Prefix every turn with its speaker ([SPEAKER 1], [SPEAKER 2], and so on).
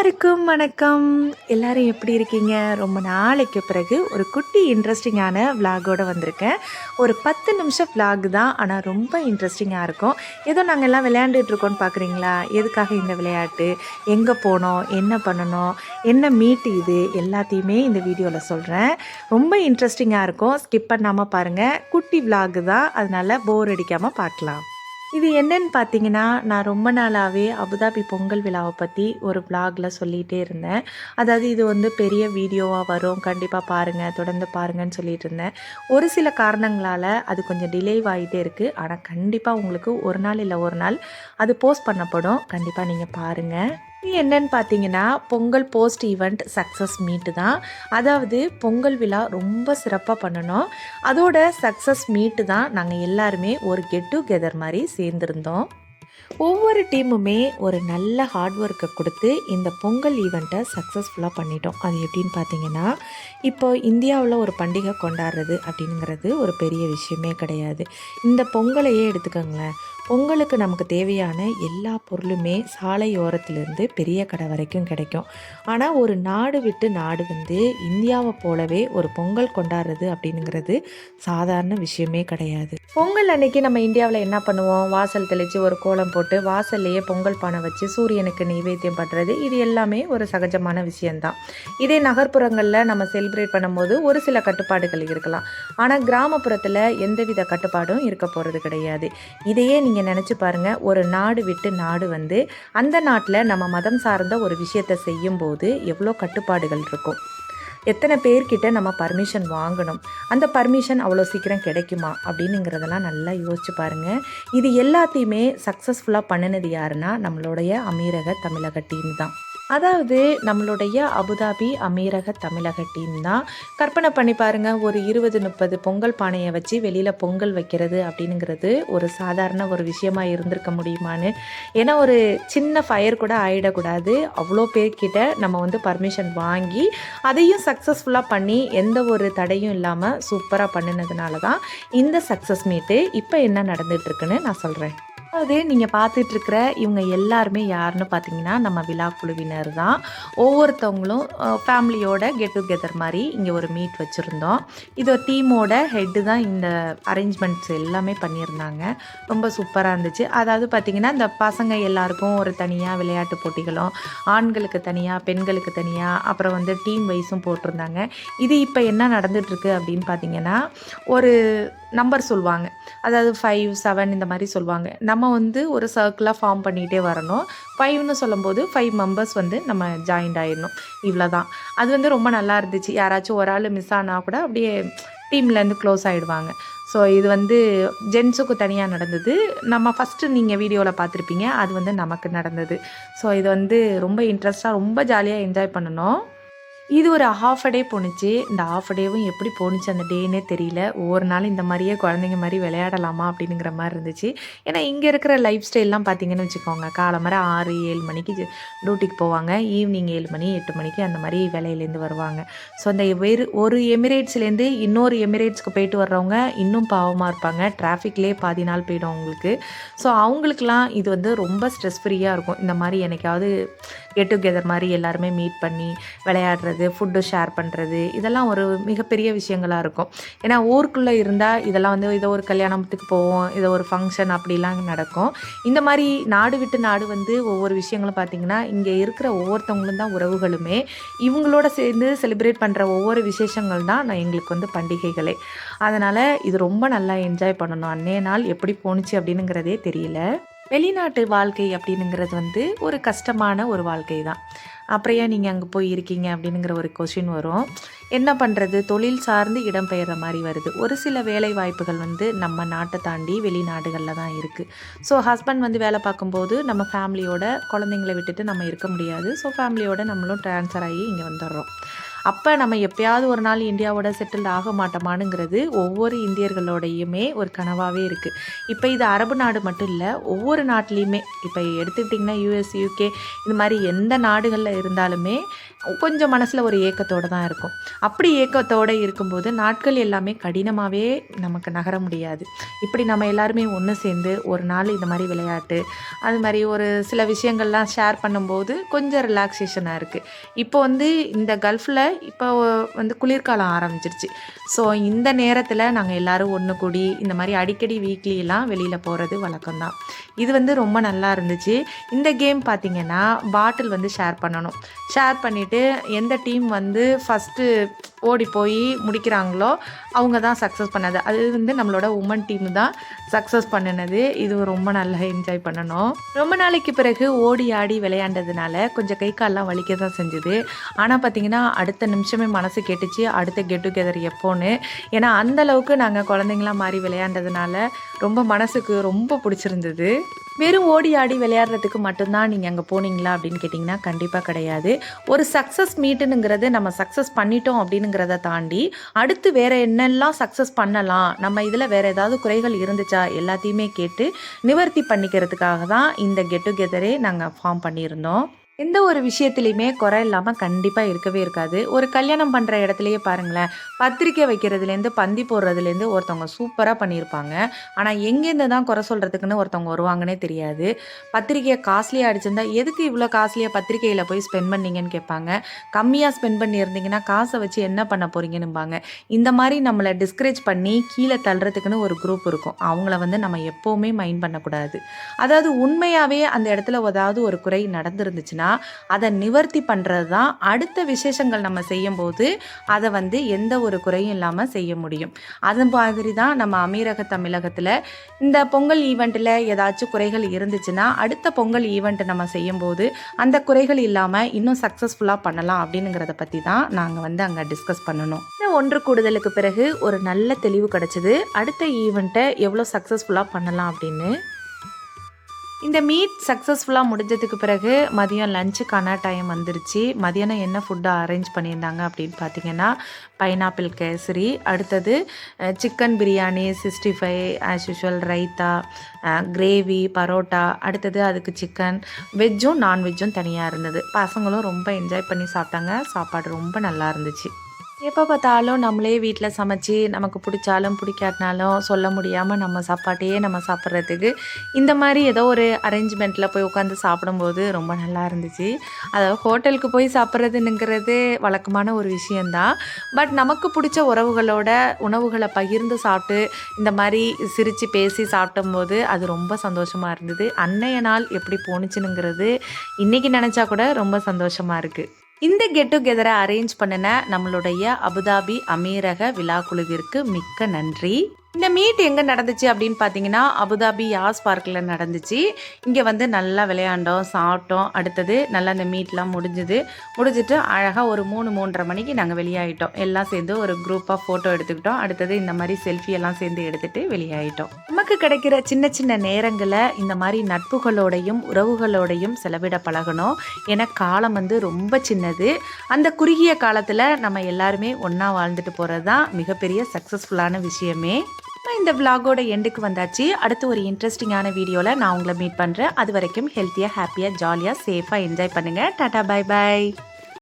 [SPEAKER 1] எல்லாருக்கும் வணக்கம். எல்லாரும் எப்படி இருக்கீங்க? ரொம்ப நாளைக்கு பிறகு ஒரு குட்டி இன்ட்ரெஸ்டிங்கான விலாகோட வந்திருக்கேன். ஒரு பத்து நிமிஷம் விலாக் தான் ஆனால் ரொம்ப இன்ட்ரெஸ்டிங்காக இருக்கும். ஏதோ நாங்கள் எல்லாம் விளையாண்டுட்டு இருக்கோம்னு பார்க்குறீங்களா எதுக்காக இந்த விளையாட்டு? எங்கே போனோம்? என்ன பண்ணணும்? என்ன மீட் இது? எல்லாத்தையுமே இந்த வீடியோவில் சொல்கிறேன் ரொம்ப இன்ட்ரெஸ்டிங்காக இருக்கும். ஸ்கிப் பண்ணாமல் பாருங்கள் குட்டி விலாக் தான். அதனால் போர் அடிக்காமல் பார்க்கலாம். இது என்னன்னு பார்த்தீங்கன்னா நான் ரொம்ப நாளாகவே அபுதாபி பொங்கல் விழாவை பற்றி ஒரு vlogல சொல்லிகிட்டே இருந்தேன். அதாவது இது வந்து பெரிய வீடியோவாக வரும். கண்டிப்பாக பாருங்கள் தொடர்ந்து பாருங்கன்னு சொல்லிட்டு இருந்தேன். ஒரு சில காரணங்களால் அது கொஞ்சம் டிலே ஆகிட்டே இருக்குது ஆனால் கண்டிப்பாக உங்களுக்கு ஒரு நாள் இல்லை ஒரு நாள் அது போஸ்ட் பண்ணப்படும். கண்டிப்பாக நீங்கள் பாருங்கள் இது என்னன்னு பார்த்தீங்கன்னா பொங்கல் போஸ்ட் ஈவெண்ட் சக்ஸஸ் மீட்டு தான். அதாவது பொங்கல் விழா ரொம்ப சிறப்பாக பண்ணணும். அதோட சக்ஸஸ் மீட்டு தான் நாங்கள் எல்லாருமே ஒரு கெட் டுகெதர் மாதிரி சேர்ந்துருந்தோம். ஒவ்வொரு டீமுமே ஒரு நல்ல ஹார்ட் ஒர்க்கை கொடுத்து இந்த பொங்கல் ஈவெண்ட்டை சக்ஸஸ்ஃபுல்லாக பண்ணிட்டோம். அது எப்படின்னு பார்த்தீங்கன்னா இப்போ இந்தியாவில் ஒரு பண்டிகை கொண்டாடுறது அப்படிங்கிறது ஒரு பெரிய விஷயமே கிடையாது. இந்த பொங்கலையே எடுத்துக்கோங்களேன். பொங்கலுக்கு நமக்கு தேவையான எல்லா பொருளுமே சாலையோரத்துலேருந்து பெரிய கடை வரைக்கும் கிடைக்கும். ஆனால் ஒரு நாடு விட்டு நாடு வந்து இந்தியாவை போலவே ஒரு பொங்கல் கொண்டாடுறது அப்படிங்கிறது சாதாரண விஷயமே கிடையாது. பொங்கல் அன்னைக்கு நம்ம இந்தியாவில் என்ன பண்ணுவோம்? வாசல் தெளித்து ஒரு கோலம் போட்டு வாசல்லையே பொங்கல் பானை வச்சு சூரியனுக்கு நைவேத்தியம் பண்ணுறது இது எல்லாமே ஒரு சகஜமான விஷயந்தான் இதே நகர்ப்புறங்களில் நம்ம செலிப்ரேட் பண்ணும்போது ஒரு சில கட்டுப்பாடுகள் இருக்கலாம். ஆனால் கிராமப்புறத்தில் எந்தவித கட்டுப்பாடும் இருக்க போகிறது கிடையாது. இதையே நீங்கள் நினச்சி பாருங்கள் ஒரு நாடு விட்டு நாடு வந்து அந்த நாட்டில் நம்ம மதம் சார்ந்த ஒரு விஷயத்தை செய்யும்போது எவ்வளோ கட்டுப்பாடுகள் இருக்கும். எத்தனை பேர்கிட்ட நம்ம பர்மிஷன் வாங்கணும்? அந்த பர்மிஷன் அவ்வளோ சீக்கிரம் கிடைக்குமா? அப்படின்னுங்கிறதெல்லாம் நல்லா யோசிச்சு பாருங்கள் இது எல்லாத்தையுமே சக்ஸஸ்ஃபுல்லாக பண்ணினது யாருன்னா நம்மளுடைய அமீரக தமிழக டீம் தான். அதாவது நம்மளுடைய அபுதாபி அமீரக தமிழக டீம் தான். கற்பனை பண்ணி பாருங்கள் ஒரு இருபது முப்பது பொங்கல் பானையை வச்சு வெளியில் பொங்கல் வைக்கிறது அப்படிங்கிறது ஒரு சாதாரண ஒரு விஷயமா இருந்திருக்க முடியுமான்னு. ஏன்னா ஒரு சின்ன ஃபயர் கூட ஆகிடக்கூடாது அவ்வளோ பேர்கிட்ட நம்ம வந்து பர்மிஷன் வாங்கி அதையும் சக்ஸஸ்ஃபுல்லாக பண்ணி எந்த ஒரு தடையும் இல்லாமல் சூப்பராக பண்ணினதுனால தான் இந்த சக்ஸஸ் மீட்டு இப்போ என்ன நடந்துகிட்ருக்குன்னு நான் சொல்கிறேன் அதாவது நீங்கள் பார்த்துட்டு இருக்கிற இவங்க எல்லாருமே யாருன்னு பார்த்தீங்கன்னா நம்ம விழா குழுவினர் தான் ஒவ்வொருத்தவங்களும் ஃபேமிலியோட கெட் டுகெதர் மாதிரி இங்கே ஒரு மீட் வச்சுருந்தோம். இது டீமோட ஹெட்டு தான் இந்த அரேஞ்ச்மெண்ட்ஸ் எல்லாமே பண்ணியிருந்தாங்க. ரொம்ப சூப்பராக இருந்துச்சு. அதாவது பார்த்திங்கன்னா இந்த பசங்க எல்லாருக்கும் ஒரு தனியாக விளையாட்டு போட்டிகளும் ஆண்களுக்கு தனியாக பெண்களுக்கு தனியாக அப்புறம் வந்து டீம் வைஸும் போட்டிருந்தாங்க. இது இப்போ என்ன நடந்துகிட்ருக்கு அப்படின்னு பார்த்தீங்கன்னா ஒரு நம்பர் சொல்லுவாங்க. அதாவது ஃபைவ் செவன் இந்த மாதிரி சொல்லுவாங்க. நம்ம வந்து ஒரு சர்க்கிளாக ஃபார்ம் பண்ணிகிட்டே வரணும். ஃபைவ்னு சொல்லும்போது ஃபைவ் மெம்பர்ஸ் வந்து நம்ம ஜாயின்ட் ஆயிடணும். இவ்வளோ தான் அது வந்து ரொம்ப நல்லா இருந்துச்சு. யாராச்சும் ஒரு ஆள் மிஸ் ஆனால் கூட அப்படியே டீம்லேருந்து க்ளோஸ் ஆகிடுவாங்க ஸோ இது வந்து ஜென்ஸுக்கு தனியாக நடந்தது. நம்ம ஃபஸ்ட்டு நீங்கள் வீடியோவில் பார்த்துருப்பீங்க. அது வந்து நமக்கு நடந்தது. ஸோ இது வந்து ரொம்ப இன்ட்ரெஸ்ட்டாக ரொம்ப ஜாலியாக என்ஜாய் பண்ணணும். இது ஒரு ஹாஃப் அ டே போணுச்சு. இந்த ஹாஃப் அ டேவும் எப்படி போணுச்சு அந்த டேனே தெரியல. ஒவ்வொரு நாள் இந்த மாதிரியே குழந்தைங்க மாதிரி விளையாடலாமா அப்படிங்கிற மாதிரி இருந்துச்சு. ஏன்னா இங்கே இருக்கிற லைஃப் ஸ்டைல்லாம் பார்த்தீங்கன்னு வச்சுக்கோங்க. காலம்பர ஆறு ஏழு மணிக்கு டியூட்டிக்கு போவாங்க. ஈவினிங் ஏழு மணி எட்டு மணிக்கு அந்த மாதிரி வேலையிலேருந்து வருவாங்க. ஸோ அந்த வேறு ஒரு எமிரேட்ஸ்லேருந்து இன்னொரு எமிரேட்ஸ்க்கு போயிட்டு வர்றவங்க இன்னும் பாவமாக இருப்பாங்க. டிராஃபிக்லேயே பாதி நாள் போயிடும் அவங்களுக்கு. ஸோ அவங்களுக்குலாம் இது வந்து ரொம்ப ஸ்ட்ரெஸ் ஃப்ரீயாக இருக்கும். இந்த மாதிரி எனக்காவது கெட் டுகெதர் மாதிரி எல்லாருமே மீட் பண்ணி விளையாடுறது ஃபுட்டு ஷேர் பண்ணுறது இதெல்லாம் ஒரு மிகப்பெரிய விஷயங்களாக இருக்கும். ஏன்னா ஊருக்குள்ளே இருந்தால் இதெல்லாம் வந்து இதோ ஒரு கல்யாணத்துக்கு போவோம் இதை ஒரு ஃபங்க்ஷன் அப்படிலாம் நடக்கும். இந்த மாதிரி நாடு விட்டு நாடு வந்து ஒவ்வொரு விஷயங்களும் பார்த்திங்கன்னா இங்கே இருக்கிற ஒவ்வொருத்தவங்களும் தான் உறவுகளுமே. இவங்களோட சேர்ந்து செலிப்ரேட் பண்ணுற ஒவ்வொரு விசேஷங்கள் தான் நான் எங்களுக்கு வந்து பண்டிகைகளே. அதனால் இது ரொம்ப நல்லா என்ஜாய் பண்ணணும். அன்னைய நாள் எப்படி போணுச்சு அப்படின்னுங்கிறதே தெரியல. வெளிநாட்டு வாழ்க்கை அப்படின்னுங்கிறது வந்து ஒரு கஷ்டமான ஒரு வாழ்க்கை தான் அப்புறம் ஏன் நீங்கள் அங்கே போய் இருக்கீங்க அப்படிங்கிற ஒரு கொஷின் வரும். என்ன பண்ணுறது தொழில் சார்ந்து இடம்பெயர்ற மாதிரி வருது. ஒரு சில வேலை வாய்ப்புகள் வந்து நம்ம நாட்டை தாண்டி வெளிநாடுகளில் தான் இருக்குது ஸோ ஹஸ்பண்ட் வந்து வேலை பார்க்கும்போது நம்ம ஃபேமிலியோட குழந்தைங்கள விட்டுட்டு நம்ம இருக்க முடியாது. ஸோ ஃபேமிலியோட நம்மளும் ட்ரான்ஸ்ஃபர் ஆகி இங்கே வந்துடுறோம். அப்போ நம்ம எப்பயாவது ஒரு நாள் இந்தியாவோட செட்டில் ஆக மாட்டோமானுங்கிறது ஒவ்வொரு இந்தியர்களோடையுமே ஒரு கனவாகவே இருக்குது இப்போ இது அரபு நாடு மட்டும் இல்லை ஒவ்வொரு நாட்டிலையுமே இப்போ எடுத்துக்கிட்டிங்கன்னா யூஎஸ் யூகே இந்த மாதிரி எந்த நாடுகளில் இருந்தாலுமே கொஞ்சம் மனசில் ஒரு ஏக்கத்தோடு தான் இருக்கும். அப்படி ஏக்கத்தோடு இருக்கும்போது நாட்கள் எல்லாமே கடினமாகவே நமக்கு நகர முடியாது. இப்படி நம்ம எல்லாருமே ஒன்று சேர்ந்து ஒரு நாள் இந்த மாதிரி விளையாட்டு அது மாதிரி ஒரு சில விஷயங்கள்லாம் ஷேர் பண்ணும்போது கொஞ்சம் ரிலாக்ஸேஷனாக இருக்குது இப்போ வந்து இந்த கல்ஃபில் இப்போ வந்து குளிர்காலம் ஆரம்பிச்சிருச்சு. ஸோ இந்த நேரத்தில் நாங்கள் எல்லோரும் ஒன்று கூடி இந்த மாதிரி அடிக்கடி வீக்லியெல்லாம் வெளியில் போகிறது வழக்கம்தான். இது வந்து ரொம்ப நல்லா இருந்துச்சு. இந்த கேம் பார்த்திங்கன்னா பாட்டில் வந்து ஷேர் பண்ணணும். ஷேர் பண்ணிவிட்டு எந்த டீம் வந்து ஃபஸ்ட்டு ஓடி போய் முடிக்கிறாங்களோ அவங்க தான் சக்ஸஸ் பண்ணது. அது வந்து நம்மளோட உமன் டீம் தான் சக்ஸஸ் பண்ணினது. இது ரொம்ப நல்லா என்ஜாய் பண்ணணும். ரொம்ப நாளைக்கு பிறகு ஓடி ஆடி விளையாண்டதுனால கொஞ்சம் கை கால்லாம் வலிக்க தான் செஞ்சுது. ஆனால் பார்த்தீங்கன்னா அடுத்த நிமிஷமே மனசு கேட்டுச்சு அடுத்த கெட் டுகெதர் எப்போன்னு. ஏன்னா அந்த அளவுக்கு நாங்கள் குழந்தைங்களாம் மாறி விளையாண்டதுனால ரொம்ப மனசுக்கு ரொம்ப பிடிச்சிருந்தது. வெறும் ஓடி ஆடி விளையாடுறதுக்கு மட்டும்தான் நீங்கள் அங்கே போனீங்களா அப்படின்னு கேட்டிங்கன்னா கண்டிப்பாக கிடையாது. ஒரு சக்ஸஸ் மீட்டுனுங்கிறது நம்ம சக்ஸஸ் பண்ணிட்டோம் அப்படின்னுங்கிறத தாண்டி அடுத்து வேறு என்னெல்லாம் சக்ஸஸ் பண்ணலாம் நம்ம இதில் வேறு ஏதாவது குறைகள் இருந்துச்சா எல்லாத்தையுமே கேட்டு நிவர்த்தி பண்ணிக்கிறதுக்காக தான் இந்த கெட் டுகெதரே நாங்கள் ஃபார்ம் பண்ணியிருந்தோம். எந்த ஒரு விஷயத்துலையுமே குறை இல்லாமல் கண்டிப்பாக இருக்கவே இருக்காது. ஒரு கல்யாணம் பண்ணுற இடத்துலையே பாருங்களேன் பத்திரிக்கை வைக்கிறதுலேருந்து பந்தி போடுறதுலேருந்து ஒருத்தவங்க சூப்பராக பண்ணியிருப்பாங்க. ஆனால் எங்கேருந்து தான் குறை சொல்கிறதுக்குன்னு ஒருத்தவங்க வருவாங்கன்னே தெரியாது. பத்திரிக்கையை காஸ்ட்லியாக அடிச்சிருந்தா எதுக்கு இவ்வளோ காஸ்ட்லியாக பத்திரிக்கையில் போய் ஸ்பெண்ட் பண்ணீங்கன்னு கேட்பாங்க. கம்மியாக ஸ்பெண்ட் பண்ணியிருந்தீங்கன்னா காசை வச்சு என்ன பண்ண போகிறீங்கன்னுபாங்க இந்த மாதிரி நம்மளை டிஸ்கரேஜ் பண்ணி கீழே தள்ளுறதுக்குன்னு ஒரு குரூப் இருக்கும். அவங்கள வந்து நம்ம எப்போவுமே மைண்ட் பண்ணக்கூடாது. அதாவது உண்மையாகவே அந்த இடத்துல ஏதாவது ஒரு குறை நடந்துருந்துச்சுன்னா அதை நிவர்த்தி பண்ணுறது தான் அடுத்த விசேஷங்கள் நம்ம செய்யும்போது அதை வந்து எந்த ஒரு குறையும் இல்லாமல் செய்ய முடியும். அது மாதிரி தான் நம்ம அமீரக தமிழகத்தில் இந்த பொங்கல் ஈவெண்ட்டில் ஏதாச்சும் குறைகள் இருந்துச்சுன்னா அடுத்த பொங்கல் ஈவெண்ட் நம்ம செய்யும்போது அந்த குறைகள் இல்லாமல் இன்னும் சக்ஸஸ்ஃபுல்லாக பண்ணலாம் அப்படிங்கிறத பற்றி தான் நாங்கள் வந்து அங்கே டிஸ்கஸ் பண்ணணும். இந்த ஒன்று கூடுதலுக்கு பிறகு ஒரு நல்ல தெளிவு கிடச்சிது அடுத்த ஈவெண்ட்டை எவ்வளோ சக்ஸஸ்ஃபுல்லாக பண்ணலாம் அப்படின்னு இந்த மீட் சக்ஸஸ்ஃபுல்லாக முடிஞ்சதுக்கு பிறகு மதியம் லஞ்சுக்கான டைம் வந்துருச்சு. மதியானம் என்ன ஃபுட்டை அரேஞ்ச் பண்ணியிருந்தாங்க அப்படின்னு பார்த்தீங்கன்னா பைனாப்பிள் கேசரி. அடுத்தது chicken biryani sixty five as usual raita gravy parotta. அடுத்தது அதுக்கு சிக்கன் வெஜ்ஜும் நான்வெஜ்ஜும் தனியாக இருந்தது. பசங்களும் ரொம்ப என்ஜாய் பண்ணி சாப்பிட்டாங்க. சாப்பாடு ரொம்ப நல்லா இருந்துச்சு. எப்போ பார்த்தாலும் நம்மளே வீட்டில் சமைச்சு நமக்கு பிடிச்சாலும் பிடிக்காட்டினாலும் சொல்ல முடியாமல் நம்ம சாப்பாட்டையே நம்ம சாப்பிட்றதுக்கு இந்த மாதிரி ஏதோ ஒரு அரேஞ்ச்மெண்ட்டில் போய் உட்காந்து சாப்பிடும்போது ரொம்ப நல்லா இருந்துச்சு. அதாவது ஹோட்டலுக்கு போய் சாப்பிட்றதுங்கிறது வழக்கமான ஒரு விஷயந்தான் பட் நமக்கு பிடிச்ச உறவுகளோட உணவுகளை பகிர்ந்து சாப்பிட்டு இந்த மாதிரி சிரித்து பேசி சாப்பிடும்போது அது ரொம்ப சந்தோஷமாக இருந்தது. அன்னைய நாள் எப்படி போணுச்சுனுங்கிறது இன்றைக்கி நினச்சா கூட ரொம்ப சந்தோஷமாக இருக்குது இந்த கெட் டுகெதரை அரேஞ்ச் பண்ணின நம்மளுடைய அபுதாபி அமீரக விழா குழுவிற்கு மிக்க நன்றி. இந்த மீட் எங்கே நடந்துச்சு அப்படின்னு பார்த்தீங்கன்னா அபுதாபி யாஸ் பார்க்கில் நடந்துச்சு. இங்கே வந்து நல்லா விளையாண்டோம் சாப்பிட்டோம். அடுத்தது நல்லா அந்த மீட்லாம் முடிஞ்சுது. முடிஞ்சிட்டு அழகாக ஒரு மூணு மூன்றரை மணிக்கு நாங்கள் வெளியாகிட்டோம் எல்லாம் சேர்ந்து ஒரு குரூப்பாக ஃபோட்டோ எடுத்துக்கிட்டோம். அடுத்தது இந்த மாதிரி செல்ஃபி எல்லாம் சேர்ந்து எடுத்துகிட்டு வெளியாகிட்டோம் நமக்கு கிடைக்கிற சின்ன சின்ன நேரங்களை இந்த மாதிரி நட்புகளோடையும் உறவுகளோடையும் செலவிட பழகணும். ஏன்னா காலம் வந்து ரொம்ப சின்னது. அந்த குறுகிய காலத்தில் நம்ம எல்லாருமே ஒன்றா வாழ்ந்துட்டு போகிறது தான் மிகப்பெரிய சக்ஸஸ்ஃபுல்லான விஷயமே. இப்போ இந்த விலாகோட எண்டுக்கு வந்தாச்சு. அடுத்து ஒரு இன்ட்ரெஸ்டிங்கான வீடியோவில் நான் உங்களை மீட் பண்ணுறேன் அது வரைக்கும் ஹெல்த்தியாக ஹாப்பியாக ஜாலியாக சேஃபாக என்ஜாய் பண்ணுங்கள் டாட்டா பை பாய்